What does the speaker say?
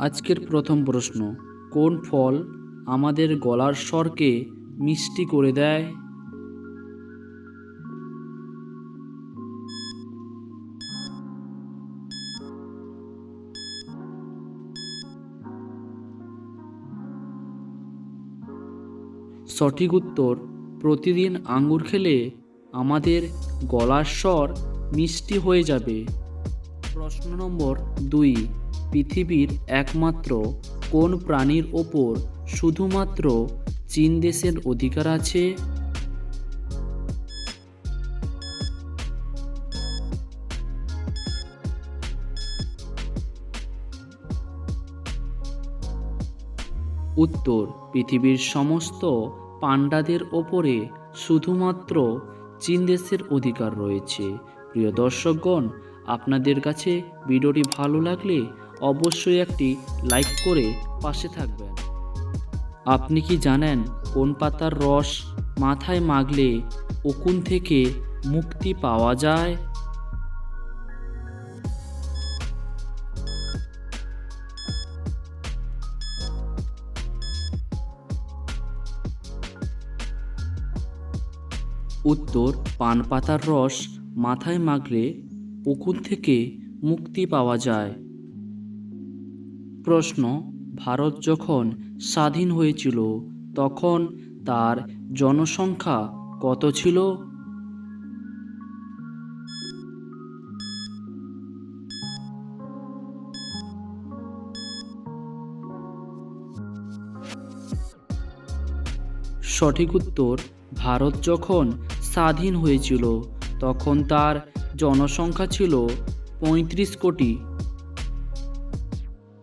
আজকের প্রথম প্রশ্ন, কোন ফল আমাদের গলার স্বরকে মিষ্টি করে দেয়? সঠিক উত্তর, প্রতিদিন আঙ্গুর খেলে আমাদের গলার স্বর মিষ্টি হয়ে যাবে। প্রশ্ন নম্বর দুই পৃথিবীর একমাত্র কোন প্রাণীর ওপর শুধুমাত্র চীন দেশের অধিকার আছে? উত্তর, পৃথিবীর সমস্ত পাণ্ডাদের ওপরে শুধুমাত্র চীন দেশের অধিকার রয়েছে। প্রিয় দর্শকগণ, আপনাদের কাছে ভিডিওটি ভালো লাগলে অবশ্যই একটি লাইক করে পাশে থাকবেন। আপনি কি জানেন কোন পাতার রস মাথায় মাগলে উকুন থেকে মুক্তি পাওয়া যায়? উত্তর, পান পাতার রস মাথায় মাগলে উকুন থেকে মুক্তি পাওয়া যায়। প্রশ্ন, ভারত যখন স্বাধীন হয়েছিল, তখন তার জনসংখ্যা কত ছিল? সঠিক উত্তর, ভারত যখন স্বাধীন হয়েছিল, তখন তার জনসংখ্যা ছিল পঁয়ত্রিশ কোটি।